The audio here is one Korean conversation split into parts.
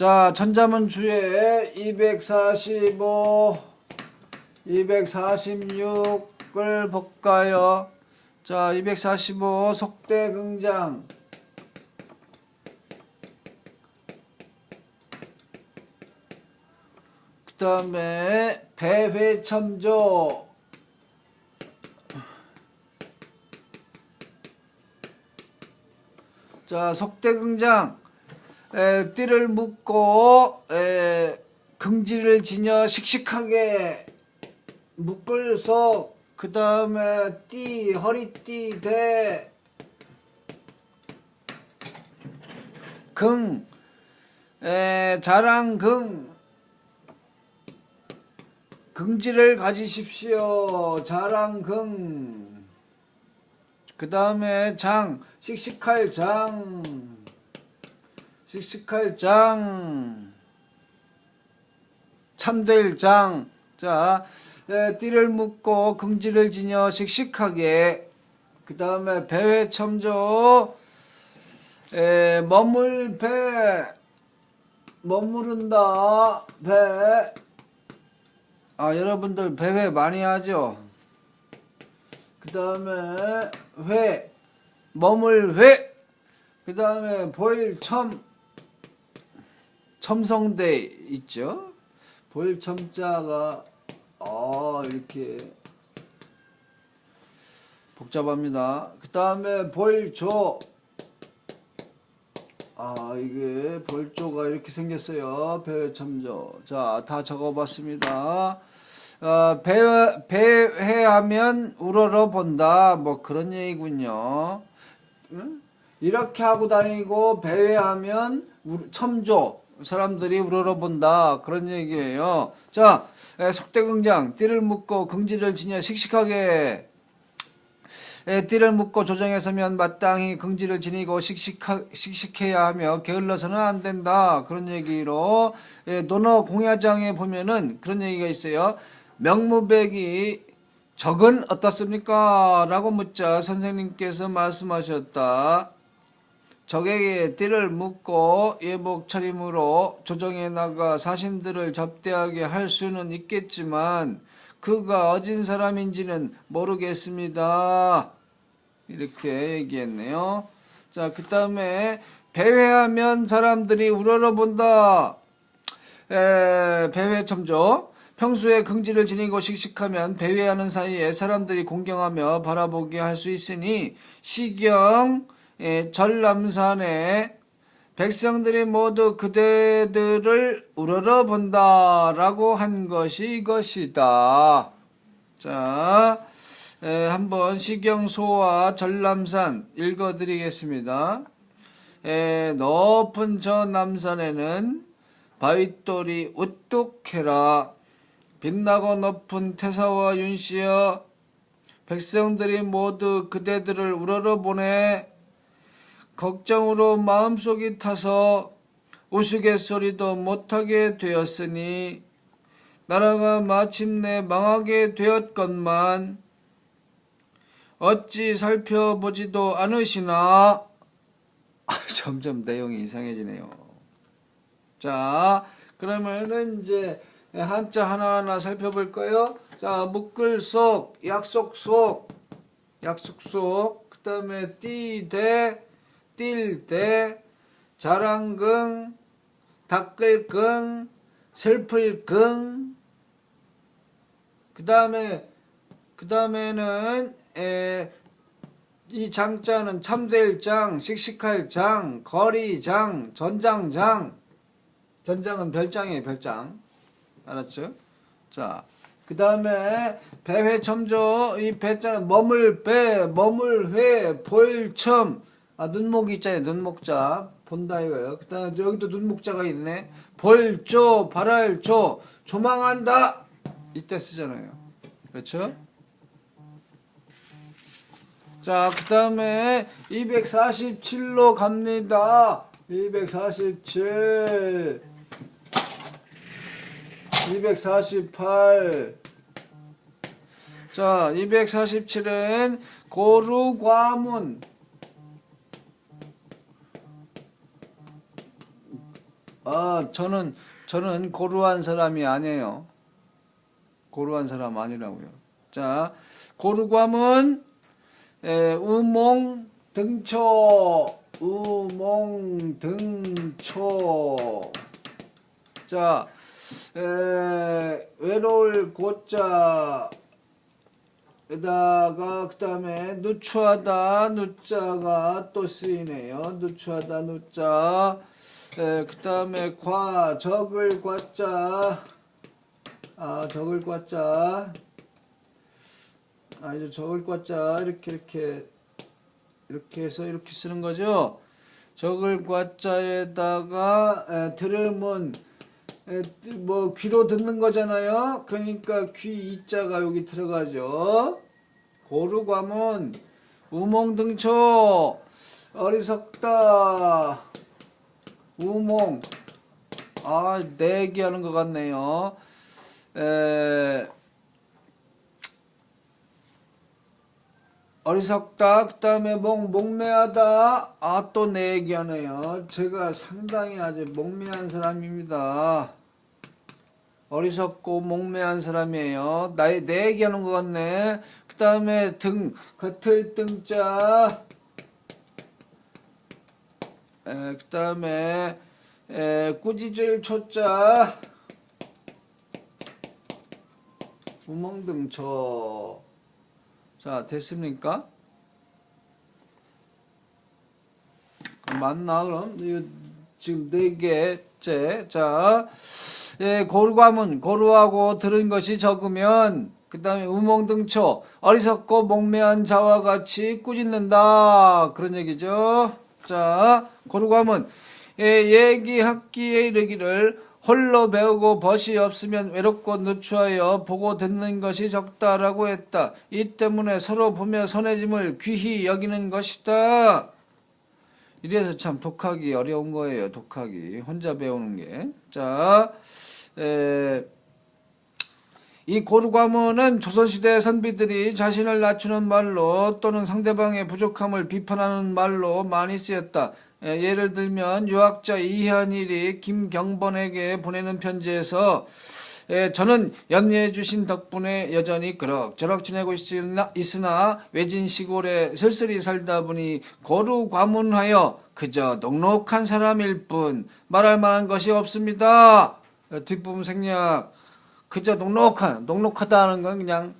자, 전자문 주에 245, 246을 볼까요? 자, 245 속대 긍장. 그 다음에 배회첨조. 자, 속대 긍장. 에, 띠를 묶고 에, 긍지를 지녀 씩씩하게 묶을서 그 다음에 띠 허리띠 대 긍, 에, 자랑 긍, 긍지를 가지십시오. 자랑 긍. 그 다음에 장, 씩씩할 장. 씩씩할 장. 참될 장. 자, 에, 띠를 묶고 긍지를 지녀 씩씩하게. 그 다음에 배회 첨조. 에, 머물 배. 머무른다. 배. 아, 여러분들 배회 많이 하죠? 그 다음에 회. 머물 회. 그 다음에 보일 첨. 첨성대 있죠? 보일첨자가, 아, 이렇게 복잡합니다. 그 다음에 보일조. 아, 이게 볼조가 이렇게 생겼어요. 배회첨조. 자, 다 적어봤습니다. 어, 배, 배회하면 우러러 본다. 뭐 그런 얘기군요. 응? 이렇게 하고 다니고 배회하면 우- 첨조. 사람들이 우러러 본다. 그런 얘기예요. 자, 에, 속대긍장. 띠를 묶고 긍지를 지녀 씩씩하게 에, 띠를 묶고 조정에 서면 마땅히 긍지를 지니고 씩씩하, 씩씩해야 하며 게을러서는 안 된다. 그런 얘기로 에, 논어 공야장에 보면은 그런 얘기가 있어요. 명무백이 적은 어떻습니까? 라고 묻자 선생님께서 말씀하셨다. 적에게 띠를 묶고 예복 차림으로 조정에 나가 사신들을 접대하게 할 수는 있겠지만 그가 어진 사람인지는 모르겠습니다. 이렇게 얘기했네요. 자, 그 다음에 배회하면 사람들이 우러러 본다. 에, 배회 첨조. 평소에 긍지를 지니고 씩씩하면 배회하는 사이에 사람들이 공경하며 바라보게 할 수 있으니 시경 에, 전람산에 백성들이 모두 그대들을 우러러 본다라고 한 것이 이것이다. 자, 에, 한번 시경소와 전람산 읽어드리겠습니다. 에, 높은 저 남산에는 바윗돌이 우뚝해라. 빛나고 높은 태사와 윤씨여 백성들이 모두 그대들을 우러러 보내 걱정으로 마음속이 타서 우스갯소리도 못하게 되었으니 나라가 마침내 망하게 되었건만 어찌 살펴보지도 않으시나 아, 점점 내용이 이상해지네요. 자, 그러면은 이제 한자 하나하나 살펴볼 거예요. 자, 묶을 속, 약속 속, 약속 속, 그 다음에 띠 대, 띨대, 자랑긍, 닦을긍, 슬플긍, 그 다음에, 그 다음에는, 에, 이 장자는 참될 장, 씩씩할 장, 거리 장, 전장 장. 전장은 별장이에요, 별장. 알았죠? 자, 그 다음에 배회 첨조, 이 배자는 머물 배, 머물 회, 볼첨. 아, 눈목이 있잖아요, 눈목자. 본다 이거예요. 그 다음에 여기도 눈목자가 있네. 볼조, 발알조, 조망한다. 이때 쓰잖아요. 그렇죠? 자, 그 다음에 247로 갑니다. 247. 248. 자, 247은 고루과문. 아, 저는 저는 고루한 사람이 아니에요. 고루한 사람 아니라고요. 자, 고루감은 에, 우몽 등초 우몽 등초 자 에, 외로울 고자 에다가 그 다음에 누추하다 누자가 또 쓰이네요. 누추하다 누자. 에, 그다음에 과 적을 과자. 아 적을 과자. 아 이제 적을 과자 이렇게 이렇게 이렇게 해서 이렇게 쓰는 거죠. 적을 과자에다가 에, 들으면 에, 뭐 귀로 듣는 거잖아요. 그러니까 귀 이 자가 여기 들어가죠. 고루감은 우몽등초 어리석다 우몽 아내 얘기하는 것 같네요. 에 어리석다 그 다음에 목 목매하다 아 또내 얘기하네요. 제가 상당히 아주 목매한 사람입니다. 어리석고 목매한 사람이에요. 나의 내 얘기하는 것 같네. 그 다음에 등 같을 등자. 에, 그 다음에 에, 꾸짖을 초자. 구멍등 초. 자 됐습니까? 맞나 그럼 지금 네 개째 자 예, 고루감은 고루하고 들은 것이 적으면 그 다음에 우몽등초 어리석고 목매한 자와 같이 꾸짖는다 그런 얘기죠 자 고루감은 예, 얘기학기에 이르기를 홀로 배우고 벗이 없으면 외롭고 누추하여 보고 듣는 것이 적다라고 했다. 이 때문에 서로 보며 선해짐을 귀히 여기는 것이다. 이래서 참 독학이 어려운 거예요. 독학이 혼자 배우는 게. 자, 에, 이 고루과문은 조선시대 선비들이 자신을 낮추는 말로 또는 상대방의 부족함을 비판하는 말로 많이 쓰였다. 에, 예를 들면 유학자 이한일이 김경번에게 보내는 편지에서 에, 저는 연예해 주신 덕분에 여전히 그럭저럭 지내고 있으나, 있으나 외진 시골에 쓸쓸히 살다 보니 고루 과문하여 그저 넉넉한 사람일 뿐 말할 만한 것이 없습니다. 에, 뒷부분 생략 그저 넉넉한 넉넉하다는 건 그냥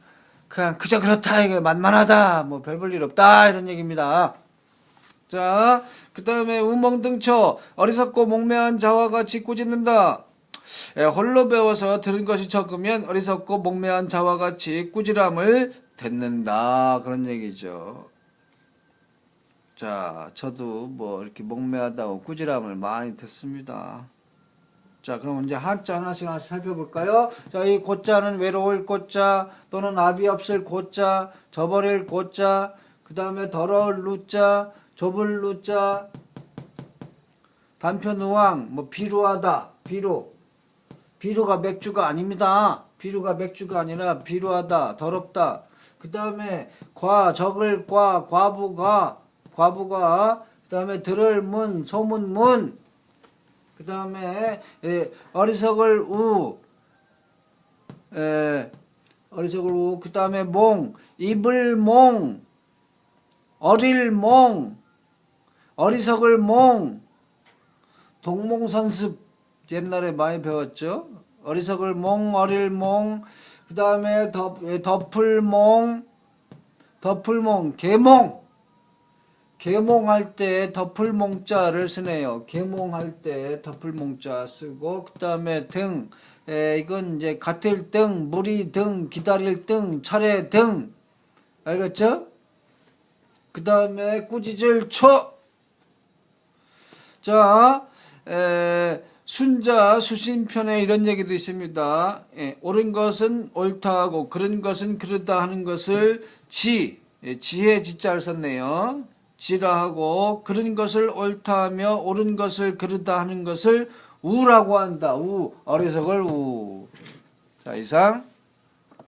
그냥 그저 그렇다 이게 만만하다 뭐 별 볼 일 없다 이런 얘기입니다. 자, 그 다음에 우멍등초, 어리석고 목매한 자와 같이 꾸짖는다. 에, 홀로 배워서 들은 것이 적으면 어리석고 목매한 자와 같이 꾸지람을 듣는다. 그런 얘기죠. 자, 저도 뭐 이렇게 목매하다고 꾸지람을 많이 듣습니다. 자, 그럼 이제 한자 하나씩 하나씩 살펴볼까요? 자, 이 고자는 외로울 고자, 또는 압이 없을 고자, 저버릴 고자, 그 다음에 더러울 루자, 좁을 루자, 단편 우왕, 뭐 비루하다, 비루. 비루가 맥주가 아닙니다. 비루가 맥주가 아니라 비루하다, 더럽다. 그 다음에 과, 적을 과, 과부가, 과부가, 그 다음에 들을 문, 소문 문, 그 다음에 어리석을 우, 에, 어리석을 우, 그 다음에 몽, 입을 몽, 어릴 몽, 어리석을 몽, 동몽 선습 옛날에 많이 배웠죠. 어리석을 몽, 어릴 몽, 그 다음에 덮을 몽, 덮을 몽, 개몽. 개몽할 때 덮을 몽자를 쓰네요. 개몽할 때 덮을 몽자 쓰고 그 다음에 등 에, 이건 이제 같을 등, 무리 등, 기다릴 등, 차례 등 알겠죠? 그 다음에 꾸짖을 초. 자, 에, 순자 수신편에 이런 얘기도 있습니다. 예, 옳은 것은 옳다 하고 그런 것은 그르다 하는 것을 지, 예, 지혜 지자를 썼네요. 지라 하고 그런 것을 옳다 하며 옳은 것을 그르다 하는 것을 우라고 한다. 우 어리석을 우. 자 이상